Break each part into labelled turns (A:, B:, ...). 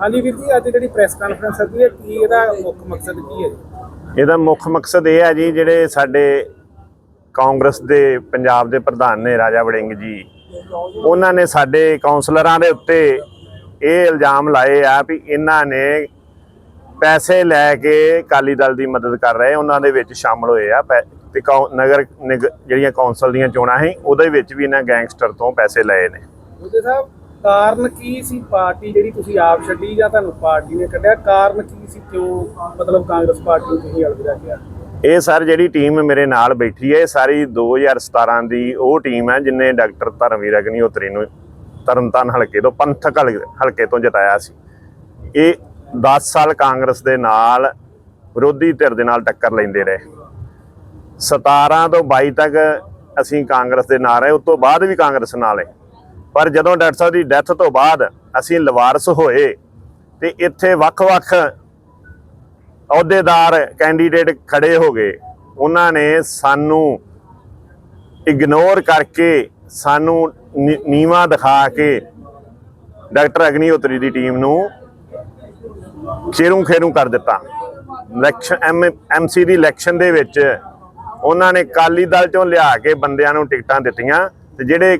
A: ਹਾਂਜੀ ਵੀਰ ਜੀ ਅੱਜ ਜਿਹੜੀ ਪ੍ਰੈਸ ਕਾਨਫਰੰਸ ਹੈ ਕੀ ਇਹਦਾ ਮੁੱਖ ਮਕਸਦ ਕੀ ਹੈ
B: ਇਹਦਾ ਮੁੱਖ ਮਕਸਦ ਇਹ ਹੈ ਜੀ ਜਿਹੜੇ ਸਾਡੇ ਕਾਂਗਰਸ ਦੇ ਪੰਜਾਬ ਦੇ ਪ੍ਰਧਾਨ ਨੇ ਰਾਜਾ ਵੜਿੰਗ ਜੀ ਉਹਨਾਂ ਨੇ ਸਾਡੇ ਕਾਉਂਸਲਰਾਂ ਦੇ ਉੱਤੇ ਇਹ ਇਲਜ਼ਾਮ ਲਾਏ ਆ ਵੀ ਇਹਨਾਂ ਨੇ ਪੈਸੇ ਲੈ ਕੇ ਅਕਾਲੀ ਦਲ ਦੀ ਮਦਦ ਕਰ ਰਹੇ ਉਹਨਾਂ ਦੇ ਵਿੱਚ ਸ਼ਾਮਲ ਹੋਏ ਆ ਤੇ ਨਗਰ ਨਿਗ- ਜਿਹੜੀਆਂ ਕੌਂਸਲ ਦੀਆਂ ਚੋਣਾਂ ਸੀ ਉਹਦੇ ਵਿੱਚ ਵੀ ਇਹਨਾਂ ਗੈਂਗਸਟਰ ਤੋਂ ਪੈਸੇ ਲਏ ਨੇ।
A: ਉਹਦੇ ਸਾਹਿਬ ਕਾਰਨ ਕੀ ਸੀ? ਪਾਰਟੀ ਜਿਹੜੀ ਤੁਸੀਂ ਆਪ ਛੱਡੀ ਜਾਂ ਤੁਹਾਨੂੰ ਪਾਰਟੀ ਨੇ ਕੱਢਿਆ? ਕਾਰਨ ਕੀ ਸੀ ਕਿਉਂ ਮਤਲਬ ਕਾਂਗਰਸ ਪਾਰਟੀ ਨੂੰ ਤੁਸੀਂ ਅਲਵਿਦਾ ਕਿਹਾ?
B: ਇਹ ਸਰ ਜਿਹੜੀ ਟੀਮ ਮੇਰੇ ਨਾਲ ਬੈਠੀ ਹੈ, ਇਹ ਸਾਰੀ 2017 ਦੀ ਉਹ ਟੀਮ ਹੈ ਜਿਨੇ ਡਾਕਟਰ ਧਰਮਵੀਰ ਅਗਨੀਹੋਤਰੀ ਨੂੰ ਤਰਨਤਾਰਨ ਹਲਕੇ ਤੋਂ, ਪੰਥਕ ਹਲ- ਹਲਕੇ ਤੋਂ ਜਿਤਾਇਆ ਸੀ। ਇਹ 10 ਸਾਲ ਕਾਂਗਰਸ ਦੇ ਨਾਲ ਵਿਰੋਧੀ ਧਿਰ ਦੇ ਨਾਲ ਟੱਕਰ ਲੈਂਦੇ ਰਹੇ। 17 ਤੋਂ 22 ਤੱਕ ਅਸੀਂ ਕਾਂਗਰਸ ਦੇ ਨਾਲ ਰਹੇ, ਉਸ ਤੋਂ ਬਾਅਦ ਵੀ ਕਾਂਗਰਸ ਨਾਲ ਹੈ। ਪਰ ਜਦੋਂ ਡਾਕਟਰ ਸਾਹਿਬ ਦੀ ਡੈਥ ਤੋਂ ਬਾਅਦ ਅਸੀਂ ਲਵਾਰਸ ਹੋਏ ਤੇ ਇੱਥੇ ਵੱਖ-ਵੱਖ ਅਹੁਦੇਦਾਰ ਕੈਂਡੀਡੇਟ ਖੜੇ ਹੋ ਗਏ, ਉਹਨਾਂ ਨੇ ਸਾਨੂੰ ਇਗਨੋਰ ਕਰਕੇ ਸਾਨੂੰ ਨੀ- ਨੀਵਾਂ ਦਿਖਾ ਕੇ ਡਾਕਟਰ ਅਗਨੀਹੋਤਰੀ ਦੀ ਟੀਮ ਨੂੰ ਖੇਰੂ ਖੇਰੂ ਕਰ ਦਿੱਤਾ। ਇਲੈਕਸ਼ਨ ਐਮਸੀ ਦੀ ਇਲੈਕਸ਼ਨ ਦੇ ਵਿੱਚ ਉਹਨਾਂ ਨੇ ਕਾਲੀ ਦਲ ਚੋਂ ਲਿਆ ਕੇ ਬੰਦਿਆਂ ਨੂੰ ਟਿਕਟਾਂ ਦਿੱਤੀਆਂ ਤੇ ਜਿਹੜੇ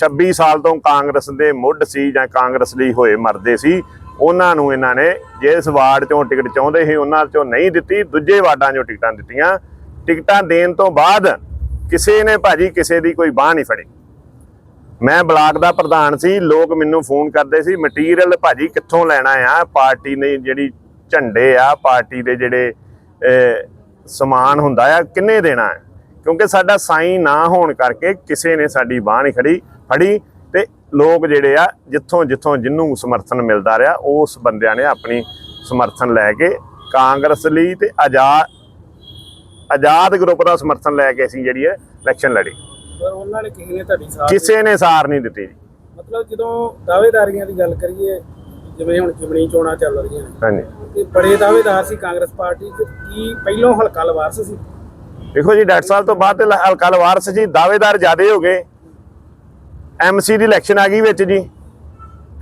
B: 26 ਸਾਲ ਤੋਂ ਕਾਂਗਰਸ ਦੇ ਮੁੱਢ ਸੀ ਜਾਂ ਕਾਂਗਰਸ ਲਈ ਹੋਏ ਮਰਦੇ ਸੀ, ਉਹਨਾਂ ਨੂੰ ਇਹਨਾਂ ਨੇ ਜਿਸ ਵਾਰਡ ਚੋਂ ਟਿਕਟ ਚਾਹੁੰਦੇ ਸੀ, ਉਹਨਾਂ ਚੋਂ ਨਹੀਂ ਦਿੱਤੀ, ਦੂਜੇ ਵਾਰਡਾਂ ਚੋਂ ਟਿਕਟਾਂ ਦਿੱਤੀਆਂ। ਟਿਕਟਾਂ ਦੇਣ ਤੋਂ ਬਾਅਦ ਕਿਸੇ ਨੇ ਭਾਜੀ ਕਿਸੇ ਦੀ ਕੋਈ ਬਾਹ ਨਹੀਂ ਫੜੀ। ਮੈਂ ਬਲਾਕ ਦਾ ਪ੍ਰਧਾਨ ਸੀ, ਲੋਕ ਮੈਨੂੰ ਫੋਨ ਕਰਦੇ ਸੀ, ਮਟੀਰੀਅਲ ਭਾਜੀ ਕਿੱਥੋਂ ਲੈਣਾ ਆ? ਪਾਰਟੀ ਨੇ ਜਿਹੜੀ ਝੰਡੇ ਆ, ਪਾਰਟੀ ਦੇ ਜਿਹੜੇ ਸਮਾਨ ਹੁੰਦਾ ਆ, ਕਿੰਨੇ ਦੇਣਾ ਹੈ ਕਿਉਂਕਿ ਸਾਡਾ ਸਾਈਨ ਨਾ ਹੋਣ ਕਰਕੇ ਕਿਸੇ ਨੇ ਸਾਡੀ ਬਾਹ ਨਹੀਂ ਖੜੀ ਫੜੀ ਤੇ ਲੋਕ ਜਿਹੜੇ ਆ ਜਿੱਥੋਂ ਜਿੱਥੋਂ ਜਿੰਨੂੰ ਸਮਰਥਨ ਮਿਲਦਾ ਰਿਹਾ ਉਸ ਬੰਦਿਆਂ ਨੇ ਆਪਣੀ ਸਮਰਥਨ ਲੈ ਕੇ ਕਾਂਗਰਸ ਲਈ ਤੇ ਆਜ਼ਾਦ ਆਜ਼ਾਦ ਗਰੁੱਪ ਦਾ ਸਮਰਥਨ ਲੈ ਕੇ ਅਸੀਂ ਜਿਹੜੀ ਹੈ ਇਲੈਕਸ਼ਨ ਲੜੀ।
A: ਪਰ ਉਹਨਾਂ ਨੇ ਕਿਸੇ ਨੇ ਤੁਹਾਡੀ ਸਾਥ
B: ਕਿਸੇ ਨੇ ਸਾਰ ਨਹੀਂ ਦਿੱਤੀ ਜੀ।
A: ਮਤਲਬ ਜਦੋਂ ਦਾਅਵੇਦਾਰੀਆਂ ਦੀ ਗੱਲ ਕਰੀਏ ਜਿਵੇਂ ਹੁਣ ਜਿਮਣੀ ਚੋਣਾਂ ਚੱਲ ਰਹੀਆਂ ਨੇ
B: ਹਾਂਜੀ।
A: ਤੇ ਬੜੇ ਦਾਅਵੇਦਾਰ ਸੀ ਕਾਂਗਰਸ ਪਾਰਟੀ ਚ ਕੀ ਪਹਿਲੋਂ ਹਲਕਾ ਲਵਾਰਸ ਸੀ।
B: ਦੇਖੋ ਜੀ ਡਾਕਟਰ ਸਾਹਿਬ ਤੋਂ ਬਾਅਦ ਤੇ ਹਲਕਾ ਲਵਾਰਸ ਜੀ ਦਾਅਵੇਦਾਰ ਜ਼ਿਆਦੇ ਹੋ ਗਏ। ਐਮਸੀ ਦੀ ਇਲੈਕਸ਼ਨ ਆ ਗਈ ਵਿੱਚ ਜੀ।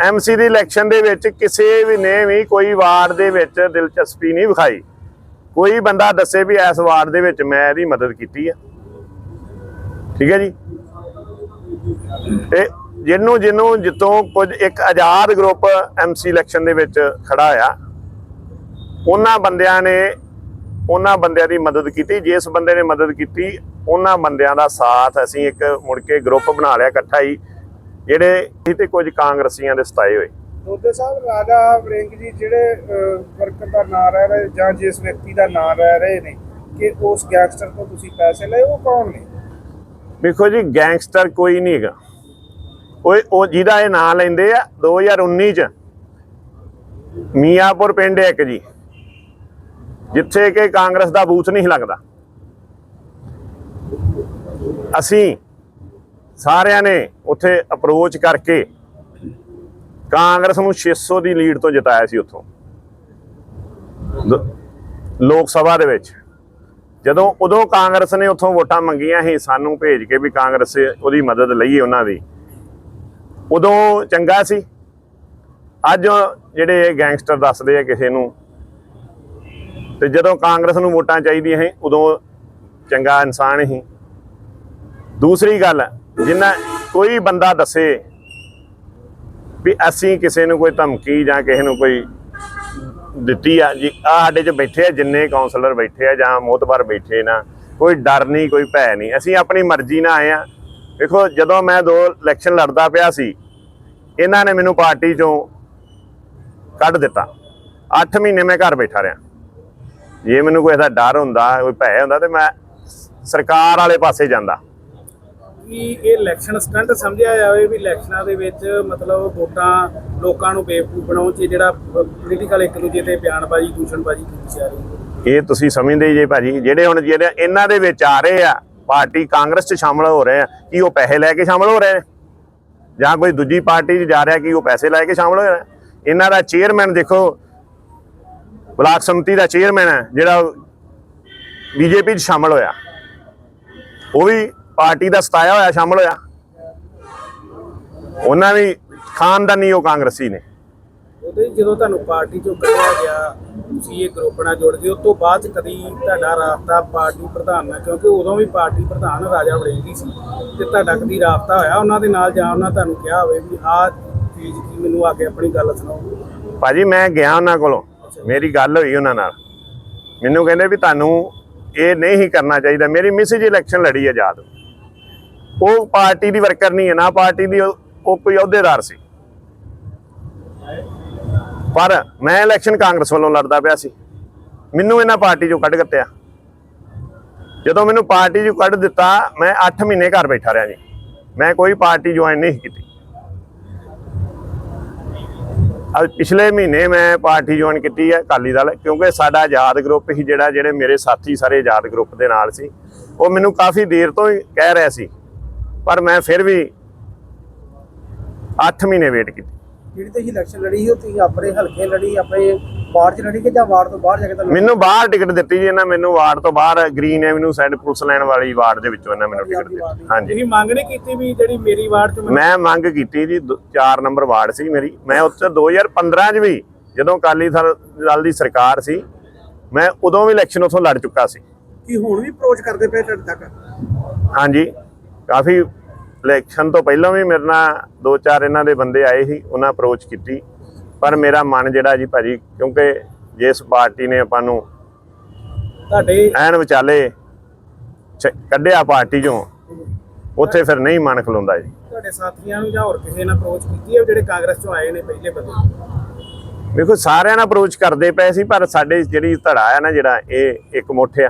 B: ਐਮਸੀ ਦੀ ਇਲੈਕਸ਼ਨ ਦੇ ਵਿੱਚ ਕਿਸੇ ਵੀ ਨੇ ਵੀ ਕੋਈ ਵਾਰਡ ਦੇ ਵਿੱਚ ਦਿਲਚਸਪੀ ਨਹੀਂ ਵਿਖਾਈ। ਕੋਈ ਬੰਦਾ ਦੱਸੇ ਵੀ ਇਸ ਵਾਰਡ ਦੇ ਵਿੱਚ ਮੈਂ ਇਹਦੀ ਮਦਦ ਕੀਤੀ ਆ। ਠੀਕ ਹੈ ਜੀ? ਤੇ ਜਿਹਨੂੰ ਜਿਹਨੂੰ ਜਿੱਤੋਂ ਕੁਝ ਇੱਕ ਆਜ਼ਾਦ ਗਰੁੱਪ ਐਮਸੀ ਇਲੈਕਸ਼ਨ ਦੇ ਵਿੱਚ ਖੜਾ ਆ, ਉਹਨਾਂ ਬੰਦਿਆਂ ਨੇ, ਉਹਨਾਂ ਬੰਦਿਆਂ ਦੀ ਮਦਦ ਕੀਤੀ। ਜਿਸ ਬੰਦੇ ਨੇ ਮਦਦ ਕੀਤੀ ਉਹਨਾਂ ਬੰਦਿਆਂ ਦਾ ਸਾਥ ਅਸੀਂ ਇੱਕ ਮੁੜ ਕੇ ਗਰੁੱਪ ਬਣਾ ਲਿਆ ਇਕੱਠਾ ਹੀ ਜਿਹੜੇ ਤੇ ਕੁਝ ਕਾਂਗਰਸੀਆਂ ਦੇ ਸਤਾਏ ਹੋਏ।
A: ਦੋਦੇ ਸਾਹਿਬ ਰਾਜਾ ਵਰਿੰਗ ਜੀ ਜਿਹੜੇ ਵਰਕਰ ਦਾ ਨਾਂ ਰਹਿ ਰਹੇ ਜਾਂ ਜਿਸ ਵਿਅਕਤੀ ਦਾ ਨਾਂ ਰਹਿ ਰਹੇ ਨੇ ਕਿ ਉਸ ਗੈਂਗਸਟਰ ਤੋਂ ਤੁਸੀਂ ਪੈਸੇ ਲਏ ਉਹ ਕੌਣ ਨੇ?
B: ਵੇਖੋ ਜੀ ਗੈਂਗਸਟਰ ਕੋਈ ਨਹੀਂ ਹੈਗਾ। ਉਹ ਉਹ ਜਿਹਦਾ ਇਹ ਨਾਂ ਲੈਂਦੇ ਆ 2019 ਚ ਮੀਆਂਪੁਰ ਪਿੰਡ ਇੱਕ ਜੀ ਜਿੱਥੇ ਕਿ ਕਾਂਗਰਸ ਦਾ ਬੂਥ ਨਹੀਂ ਲੱਗਦਾ। ਅਸੀਂ ਸਾਰਿਆਂ ਨੇ ਉੱਥੇ ਅਪਰੋਚ ਕਰਕੇ ਕਾਂਗਰਸ ਨੂੰ 600 ਦੀ ਲੀਡ ਤੋਂ ਜਿਤਾਇਆ ਸੀ ਉੱਥੋਂ। ਦ- ਲੋਕ ਸਭਾ ਦੇ ਵਿੱਚ। ਜਦੋਂ, ਉਦੋਂ ਕਾਂਗਰਸ ਨੇ ਉੱਥੋਂ ਵੋਟਾਂ ਮੰਗੀਆਂ ਸੀ, ਸਾਨੂੰ ਭੇਜ ਕੇ ਵੀ ਕਾਂਗਰਸ ਉਹਦੀ ਮਦਦ ਲਈਏ ਉਹਨਾਂ ਦੀ। ਉਦੋਂ ਚੰਗਾ ਸੀ। ਅੱਜ ਜਿਹੜੇ ਗੈਂਗਸਟਰ ਦੱਸਦੇ ਆ ਕਿਸੇ ਨੂੰ, ਤੇ ਜਦੋਂ ਕਾਂਗਰਸ ਨੂੰ ਵੋਟਾਂ ਚਾਹੀਦੀਆਂ ਸੀ, ਉਦੋਂ ਚੰਗਾ ਇਨਸਾਨ ਸੀ। ਦੂਸਰੀ ਗੱਲ, ਜਿੰਨਾ ਕੋਈ ਬੰਦਾ ਦੱਸੇ ਵੀ ਅਸੀਂ ਕਿਸੇ ਨੂੰ ਕੋਈ ਧਮਕੀ ਜਾਂ ਕਿਸੇ ਨੂੰ ਕੋਈ ਦਿੱਤੀ ਆ, ਜੀ ਆ ਸਾਡੇ ਚ ਬੈਠੇ ਆ, ਜਿੰਨੇ ਕਾਉਂਸਲਰ ਬੈਠੇ ਆ ਜਾਂ ਮੋਤਬਰ ਬੈਠੇ ਨਾ, ਕੋਈ ਡਰ ਨਹੀਂ, ਕੋਈ ਭੈ ਨਹੀਂ। ਅਸੀਂ ਆਪਣੀ ਮਰਜ਼ੀ ਨਾਲ ਆਏ ਆ। ਦੇਖੋ, ਜਦੋਂ ਮੈਂ ਦੋ ਇਲੈਕਸ਼ਨ ਲੜਦਾ ਪਿਆ ਸੀ, ਇਹਨਾਂ ਨੇ ਮੈਨੂੰ ਪਾਰਟੀ ਚੋਂ ਕੱਢ ਦਿੱਤਾ। 8 ਮਹੀਨੇ ਮੈਂ ਘਰ ਬੈਠਾ ਰਿਹਾ। ਜੇ ਮੈਨੂੰ ਕੋਈ ਇਹਦਾ ਡਰ ਹੁੰਦਾ, ਕੋਈ ਭੈ ਹੁੰਦਾ ਤੇ ਮੈਂ ਸਰਕਾਰ ਵਾਲੇ ਪਾਸੇ ਜਾਂਦਾ।
A: ਕਿ ਇਹ ਇਲੈਕਸ਼ਨ ਸਟੰਟ ਸਮਝਿਆ ਜਾਵੇ ਵੀ ਇਲੈਕਸ਼ਨਾਂ ਦੇ ਵਿੱਚ ਮਤਲਬ ਵੋਟਾਂ ਲੋਕਾਂ ਨੂੰ ਬੇਵਕੂਫ ਬਣਾਉਣ 'ਚ ਜਿਹੜਾ ਪੋਲੀਟੀਕਲ ਇੱਕ ਦੂਜੇ ਤੇ ਬਿਆਨਬਾਜ਼ੀ, ਦੂਸ਼ਣਬਾਜ਼ੀ ਕੀਤੀ ਜਾ ਰਹੀ ਹੈ।
B: ਇਹ ਤੁਸੀਂ ਸਮਝਦੇ ਜੇ ਭਾਜੀ, ਜਿਹੜੇ ਹੁਣ ਜਿਹੜੇ ਇਹਨਾਂ ਦੇ ਵਿੱਚ ਆ ਰਹੇ ਆ, ਪਾਰਟੀ ਕਾਂਗਰਸ 'ਚ ਸ਼ਾਮਲ ਹੋ ਰਹੇ ਆ, ਕੀ ਉਹ ਪੈਸੇ ਲੈ ਕੇ ਸ਼ਾਮਲ ਹੋ ਰਹੇ ਨੇ? ਜਾਂ ਕੋਈ ਦੂਜੀ ਪਾਰਟੀ 'ਚ ਜਾ ਰਿਹਾ ਕੀ ਉਹ ਪੈਸੇ ਲੈ ਕੇ ਸ਼ਾਮਲ ਹੋ ਰਿਹਾ? ਇਹਨਾਂ ਦਾ ਚੇਅਰਮੈਨ ਦੇਖੋ, ਬਲਾਕ ਸੰਮਤੀ ਦਾ ਚੇਅਰਮੈਨ ਹੈ, ਜਿਹੜਾ ਬੀਜੇਪੀ 'ਚ ਸ਼ਾਮਲ ਹੋਇਆ। ਉਹ ਵੀ ਪਾਰਟੀ ਦਾ ਸਤਾਇਆ ਹੋਇਆ ਸ਼ਾਮਲ ਹੋਇਆ। ਉਹਨਾਂ ਵੀ ਖਾਨਦਾਨੀ ਉਹ ਕਾਂਗਰਸੀ ਨੇ।
A: ਉਹਦੇ ਜਦੋਂ ਤੁਹਾਨੂੰ ਪਾਰਟੀ ਚੋਂ ਕੱਢਿਆ ਗਿਆ ਤੁਸੀਂ ਇਹ ਗਰੁੱਪ ਨਾਲ ਜੁੜ ਗਏ ਉਸ ਤੋਂ ਬਾਅਦ ਕਦੀ ਤੁਹਾਡਾ ਰਾਬਤਾ ਪਾਰਟੀ ਪ੍ਰਧਾਨ ਨਾਲ ਕਿਉਂਕਿ ਉਦੋਂ ਵੀ ਪਾਰਟੀ ਪ੍ਰਧਾਨ ਰਾਜਾ ਵੜਿੰਗੀ ਸੀ ਤੇ ਤੁਹਾਡਾ ਕਦੀ ਰਾਬਤਾ ਹੋਇਆ ਉਹਨਾਂ ਦੇ ਨਾਲ ਜਾਂ ਉਹਨਾਂ ਤੁਹਾਨੂੰ ਕਿਹਾ ਹੋਵੇ ਵੀ ਆਹ ਚੀਜ਼ ਕੀ ਮੈਨੂੰ ਆ ਕੇ ਆਪਣੀ ਗੱਲ ਸੁਣਾਓ।
B: ਭਾਜੀ ਮੈਂ ਗਿਆ ਉਹਨਾਂ ਕੋਲੋਂ। ਮੇਰੀ ਗੱਲ ਹੋਈ ਉਹਨਾਂ ਨਾਲ। ਮੈਨੂੰ ਕਹਿੰਦੇ ਵੀ ਤੁਹਾਨੂੰ ਇਹ ਨਹੀਂ ਕਰਨਾ ਚਾਹੀਦਾ। ਮੇਰੀ ਮਿਸਿਜ ਇਲੈਕਸ਼ਨ ਲੜੀ ਆਜ਼ਾਦ ਉਹ ਪਾਰਟੀ ਦੀ ਵਰਕਰ ਨਹੀਂ ਹੈ ਨਾ, ਪਾਰਟੀ ਦੀ ਉਹ ਕੋਈ ਅਹੁਦੇਦਾਰ ਸੀ। ਪਰ ਮੈਂ ਇਲੈਕਸ਼ਨ ਕਾਂਗਰਸ ਵੱਲੋਂ ਲੜਦਾ ਪਿਆ ਸੀ। ਮੈਨੂੰ ਇਹਨਾਂ ਪਾਰਟੀ ਚੋਂ ਕੱਢ ਕੱਤਿਆ ਜਦੋਂ ਮੈਨੂੰ ਪਾਰਟੀ ਚੋਂ ਕੱਢ ਦਿੱਤਾ, ਮੈਂ 8 ਮਹੀਨੇ ਘਰ ਬੈਠਾ ਰਿਹਾ ਜੀ। ਮੈਂ ਕੋਈ ਪਾਰਟੀ ਜੁਆਇਨ ਨਹੀਂ ਕੀਤੀ। ਅੱਜ ਪਿਛਲੇ ਮਹੀਨੇ ਮੈਂ ਪਾਰਟੀ ਜੁਆਇਨ ਕੀਤੀ ਹੈ ਅਕਾਲੀ ਦਲ, ਕਿਉਂਕਿ ਸਾਡਾ ਆਜ਼ਾਦ ਗਰੁੱਪ ਹੀ ਜਿਹੜਾ ਜਿਹੜੇ ਮੇਰੇ ਸਾਥੀ ਸਾਰੇ ਆਜ਼ਾਦ ਗਰੁੱਪ ਦੇ ਨਾਲ ਸੀ। ਉਹ ਮੈਨੂੰ ਕਾਫੀ ਦੇਰ ਤੋਂ ਹੀ ਕਹਿ ਰਿਹਾ ਸੀ ਪਰ ਮੈਂ ਫਿਰ ਵੀ 8 ਮਹੀਨੇ ਵੇਟ ਕੀਤੀ।
C: ਜਿਹੜੀ ਤੁਸੀਂ ਇਲੈਕਸ਼ਨ ਲੜੀ ਸੀ ਉਹ ਤੁਸੀਂ ਆਪਣੇ ਹਲਕੇ ਲੜੀ ਆਪਣੇ ਵਾਰਡ 'ਚ ਲੜੀ ਕਿ ਜਾਂ ਵਾਰਡ ਤੋਂ ਬਾਹਰ ਜਾ ਕੇ ਤੁਹਾਨੂੰ
B: ਮੈਨੂੰ ਬਾਹਰ ਟਿਕਟ ਦਿੱਤੀ ਜੀ ਇਹਨਾਂ ਮੈਨੂੰ ਵਾਰਡ ਤੋਂ ਬਾਹਰ green avenue side police line ਵਾਲੀ ਵਾਰਡ ਦੇ ਵਿੱਚੋਂ ਇਹਨਾਂ ਮੈਨੂੰ ਟਿਕਟ ਦਿੱਤੀ। ਹਾਂਜੀ।
A: ਤੁਸੀਂ ਮੰਗ ਨਹੀਂ ਕੀਤੀ ਵੀ ਜਿਹੜੀ ਮੇਰੀ ਵਾਰਡ 'ਚ
B: ਮੈਂ ਮੰਗ ਕੀਤੀ ਜੀ 4 ਨੰਬਰ ਵਾਰਡ ਸੀ ਮੇਰੀ। ਮੈਂ ਉੱਥੇ 2015 ਚ ਵੀ ਜਦੋਂ ਅਕਾਲੀ ਦਲ ਦਲ ਦੀ ਸਰਕਾਰ ਸੀ ਮੈਂ ਉਦੋਂ ਵੀ ਇਲੈਕਸ਼ਨ ਉੱਥੋਂ ਲੜ ਚੁੱਕਾ ਸੀ।
C: ਕੀ ਹੁਣ ਵੀ ਅਪਰੋਚ ਕਰਦੇ ਪਏ ਤੁਹਾਡੇ ਤੱਕ?
B: ਹਾਂਜੀ। ਕਾਫੀ ਇਲੈਕਸ਼ਨ ਤੋਂ ਪਹਿਲਾਂ ਵੀ ਮੇਰੇ ਨਾਲ ਦੋ ਚਾਰ ਇਹਨਾਂ ਦੇ ਬੰਦੇ ਆਏ ਸੀ ਉਹਨਾਂ ਅਪਰੋਚ ਕੀਤੀ। ਪਰ ਮੇਰਾ ਮਨ ਜਿਹੜਾ ਜੀ ਭਾਜੀ ਕਿਉਂਕਿ ਜਿਸ ਪਾਰਟੀ ਨੇ ਆਪਾਂ ਨੂੰ
A: ਤੁਹਾਡੇ
B: ਐਨ ਵਿਚਾਲੇ ਕੱਢਿਆ ਪਾਰਟੀ ਚੋਂ ਉੱਥੇ ਫਿਰ ਨਹੀਂ ਮਨ ਖਲੋਂਦਾ ਜੀ।
A: ਤੁਹਾਡੇ ਸਾਥੀਆਂ ਨੂੰ ਜਾਂ ਹੋਰ ਕਿਸੇ ਨਾਲ ਅਪਰੋਚ ਕੀਤੀ ਹੈ ਜਿਹੜੇ ਕਾਂਗਰਸ ਚੋਂ ਆਏ ਨੇ ਪਹਿਲੇ ਬੰਦੇ?
B: ਵੇਖੋ ਸਾਰਿਆਂ ਨਾਲ ਅਪਰੋਚ ਕਰਦੇ ਪਏ ਸੀ ਪਰ ਸਾਡੇ ਜਿਹੜੀ ਧੜਾ ਆ ਨਾ ਜਿਹੜਾ ਇਹ ਇੱਕ ਮੁੱਠ ਆ।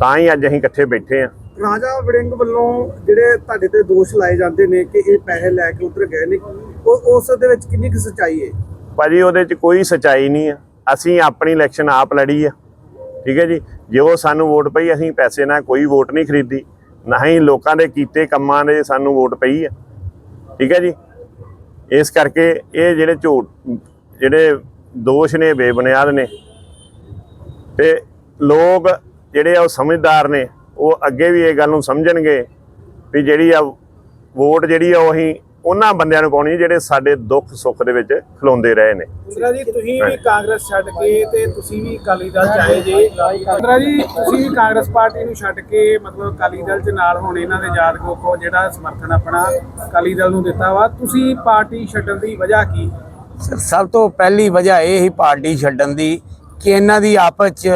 B: ਤਾਂ ਹੀ ਅੱਜ ਅਸੀਂ ਇਕੱਠੇ ਬੈਠੇ ਆ।
C: ਰਾਜਾ ਵੜਿੰਗ ਵੱਲੋਂ ਜਿਹੜੇ ਤੁਹਾਡੇ ਤੇ ਦੋਸ਼ ਲਾਏ ਜਾਂਦੇ ਨੇ ਕਿ ਇਹ ਪੈਸੇ ਲੈ ਕੇ ਉਧਰ ਗਏ ਨੇ, ਉਹ ਉਸ ਦੇ ਵਿੱਚ ਕਿੰਨੀ ਕੁ ਸੱਚਾਈ ਹੈ?
B: ਭਾਜੀ, ਉਹਦੇ 'ਚ ਕੋਈ ਸਚਾਈ ਨਹੀਂ ਆ ਅਸੀਂ ਆਪਣੀ ਇਲੈਕਸ਼ਨ ਆਪ ਲੜੀ ਆ। ਠੀਕ ਹੈ ਜੀ? ਜੇ ਉਹ ਸਾਨੂੰ ਵੋਟ ਪਈ, ਅਸੀਂ ਪੈਸੇ ਨਾਲ ਕੋਈ ਵੋਟ ਨਹੀਂ ਖਰੀਦੀ। ਨਾ ਹੀ ਲੋਕਾਂ ਦੇ ਕੀਤੇ ਕੰਮਾਂ ਦੇ ਸਾਨੂੰ ਵੋਟ ਪਈ ਆ ਠੀਕ ਹੈ ਜੀ? ਇਸ ਕਰਕੇ ਇਹ ਜਿਹੜੇ ਝੂਠ, ਜਿਹੜੇ ਦੋਸ਼ ਨੇ, ਬੇਬੁਨਿਆਦ ਨੇ, ਤੇ ਲੋਕ ਜਿਹੜੇ ਆ ਉਹ ਸਮਝਦਾਰ ਨੇ। ਉਹ ਅੱਗੇ ਵੀ ਇਹ ਗੱਲ ਨੂੰ ਸਮਝਣਗੇ ਵੀ ਜਿਹੜੀ ਆ ਵੋਟ ਜਿਹੜੀ ਆ ਉਹ ਅਸੀਂ ਉਹਨਾਂ ਬੰਦਿਆਂ ਨੂੰ ਪਾਉਣੀ ਜਿਹੜੇ ਸਾਡੇ ਦੁੱਖ ਸੁੱਖ ਦੇ ਵਿੱਚ ਖਲੋਂਦੇ ਰਹੇ ਨੇ।
A: ਇੰਦਰਾ ਜੀ ਤੁਸੀਂ ਵੀ ਕਾਂਗਰਸ ਛੱਡ ਕੇ ਤੇ ਤੁਸੀਂ ਵੀ ਅਕਾਲੀ ਦਲ ਚ ਆਏ ਜੇ। ਇੰਦਰਾ ਜੀ ਤੁਸੀਂ ਵੀ ਕਾਂਗਰਸ ਪਾਰਟੀ ਨੂੰ ਛੱਡ ਕੇ ਮਤਲਬ ਅਕਾਲੀ ਦਲ ਚ ਨਾਲ ਹੁਣ ਇਹਨਾਂ ਦੇ ਯਾਦ ਗੋਖੋ ਜਿਹੜਾ ਸਮਰਥਨ ਆਪਣਾ ਅਕਾਲੀ ਦਲ ਨੂੰ ਦਿੱਤਾ ਵਾ। ਤੁਸੀਂ ਪਾਰਟੀ ਛੱਡਣ ਦੀ ਵਜ੍ਹਾ ਕੀ?
D: ਸਰ, ਸਭ ਤੋਂ ਪਹਿਲੀ ਵਜ੍ਹਾ ਇਹ ਹੀ ਪਾਰਟੀ ਛੱਡਣ ਦੀ ਕਿ ਇਹਨਾਂ ਦੀ ਆਪਸ ਚ